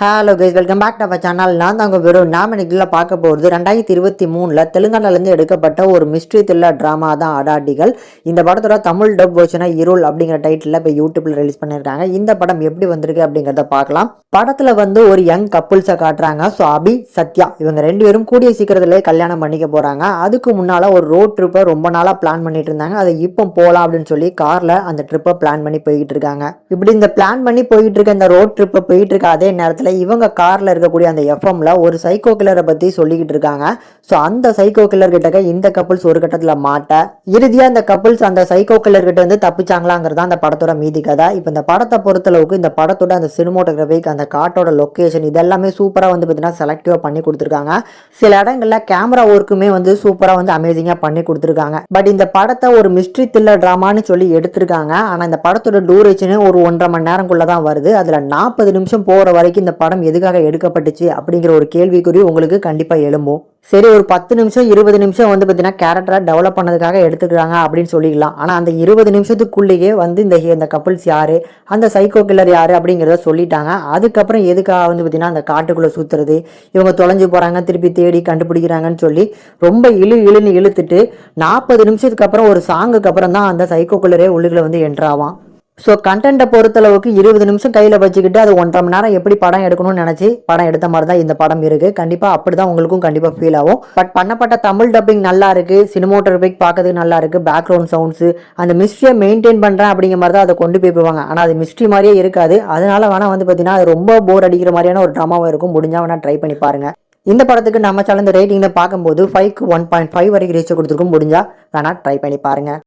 Hello guys welcome back to our channel நான் தாங்க வெறும். நாம இன்னைக்குள்ள பார்க்க போகிறது ரெண்டாயிரத்தி இருபத்தி மூணில் தெலுங்கானாலேருந்து எடுக்கப்பட்ட ஒரு மிஸ்ட்ரி த்ரில்லர் ட்ராமா தான் அடாடிகள் இந்த படத்தோட தமிழ் டப் வச்சுனா இருள் அப்படிங்கிற டைட்டில் இப்போ யூடியூப்ல ரிலீஸ் பண்ணியிருக்காங்க. இந்த படம் எப்படி வந்திருக்கு அப்படிங்கிறத பார்க்கலாம். படத்தில் வந்து ஒரு யங் கப்புள்ஸை காட்டுறாங்க. ஸோ அபி சத்யா இவங்க ரெண்டு பேரும் கூடிய சீக்கிரத்திலே கல்யாணம் பண்ணிக்க போகிறாங்க அதுக்கு முன்னால் ஒரு ரோட் ட்ரிப்பை ரொம்ப நாளாக பிளான் பண்ணிட்டு இருந்தாங்க. அதை இப்போ போகலாம் அப்படின்னு சொல்லி காரில் அந்த ட்ரிப்பை பிளான் பண்ணி போய்கிட்டு இருக்காங்க. இப்படி இந்த பிளான் பண்ணி போயிட்டு இருக்க இந்த ரோட் ட்ரிப்பை போயிட்டு இருக்க அதே நேரத்தில் இவங்க காரில் இருக்கக்கூடிய அந்த எஃப்எம்ல ஒரு சைக்கோ கில்லரை பற்றி சொல்லிக்கிட்டு இருக்காங்க. ஸோ அந்த சைக்கோ கில்லர் கிட்டக்க இந்த கப்புள்ஸ் ஒரு கட்டத்தில் மாட்ட. இறுதியாக இந்த கப்புள்ஸ் அந்த சைக்கோ கில்லர் கிட்ட இருந்து தப்பிச்சாங்களாங்கிறது தான் அந்த படத்தோட மீதி கதை. இப்போ இந்த படத்தை பொறுத்தளவுக்கு இந்த படத்தோட அந்த சினிமோட்டோகிராஃபிக் அந்த காட்டோட லொக்கேஷன் இதெல்லாமே சூப்பராக வந்து பார்த்தீங்கன்னா செலக்டிவாக பண்ணி கொடுத்துருக்காங்க. சில இடங்கள்ல கேமரா ஒர்க்குமே வந்து சூப்பராக வந்து அமேசிங்காக பண்ணி கொடுத்துருக்காங்க. பட் இந்த படத்தை ஒரு மிஸ்ட்ரி தில்லர் ட்ராமான்னு சொல்லி எடுத்திருக்காங்க. ஆனால் இந்த படத்தோட டூரேஷனே ஒரு ஒன்றரை மணி நேரங்குள்ள தான் வருது. அதில் நாற்பது நிமிஷம் போகிற வரைக்கும் இந்த படம் எதுக்காக எடுக்கப்பட்டுச்சு அப்படிங்கிற ஒரு கேள்விக்குறி உங்களுக்கு கண்டிப்பாக எழும்பும். சரி ஒரு பத்து நிமிஷம் இருபது நிமிஷம் வந்து பார்த்தீங்கன்னா கேரக்டரை டெவலப் பண்ணதுக்காக எடுத்துக்கிறாங்க அப்படின்னு சொல்லிக்கலாம் ஆனால் அந்த இருபது நிமிஷத்துக்குள்ளேயே வந்து இந்த இந்த கப்புள்ஸ் யார் அந்த சைக்கோ கில்லர் யார் அப்படிங்கிறத சொல்லிட்டாங்க. அதுக்கப்புறம் எதுக்காக வந்து பார்த்தீங்கன்னா அந்த காட்டுக்குள்ளே சுற்றுறது இவங்க தொலைஞ்சு போகிறாங்க திருப்பி தேடி கண்டுபிடிக்கிறாங்கன்னு சொல்லி ரொம்ப இழு இழுன்னு இழுத்துட்டு நாற்பது நிமிஷத்துக்கு அப்புறம் ஒரு சாங்குக்கு அப்புறம் தான் அந்த சைக்கோ கில்லரே உள்ளுக்குள்ள வந்து என்ட்ராவான் ஸோ கண்டென்ட்டை பொறுத்தளவுக்கு இருபது நிமிஷம் கையில் வச்சுக்கிட்டு அது ஒன்றரை மணி நேரம் எப்படி படம் எடுக்கணும்னு நினச்சி படம் எடுத்த மாதிரி தான் இந்த படம் இருக்குது கண்டிப்பாக அப்படி தான் உங்களுக்கும் கண்டிப்பாக ஃபீல் ஆகும். பட் பண்ணப்பட்ட தமிழ் டப்பிங் நல்லா இருக்குது சினிமோட்டோகிராஃபிக் பார்க்கறதுக்கு நல்லா இருக்குது பேக்ரவுண்ட் சவுண்ட்ஸு அந்த மிஸ்ட்ரியை மெயின்டைன் பண்ணுறேன் அப்படிங்கிற மாதிரி தான் அதை கொண்டு போய் போவாங்க ஆனால் அது மிஸ்ட்ரி மாதிரியே இருக்காது. அதனால வேணால் வந்து பார்த்தீங்கன்னா அது ரொம்ப போர் அடிக்கிற மாதிரியான ஒரு ட்ராமாவும் இருக்கும். முடிஞ்சால் வேணால் ட்ரை பண்ணி பாருங்கள் இந்த படத்துக்கு நம்ம சேனல் இந்த ரேட்டிங்கில் பார்க்கும்போது ஃபைவ்க்கு ஒன் பாயிண்ட் ஃபைவ் வரைக்கும் ரீச் கொடுத்துருக்கும். முடிஞ்சால் வேணால் ட்ரை பண்ணி பாருங்கள்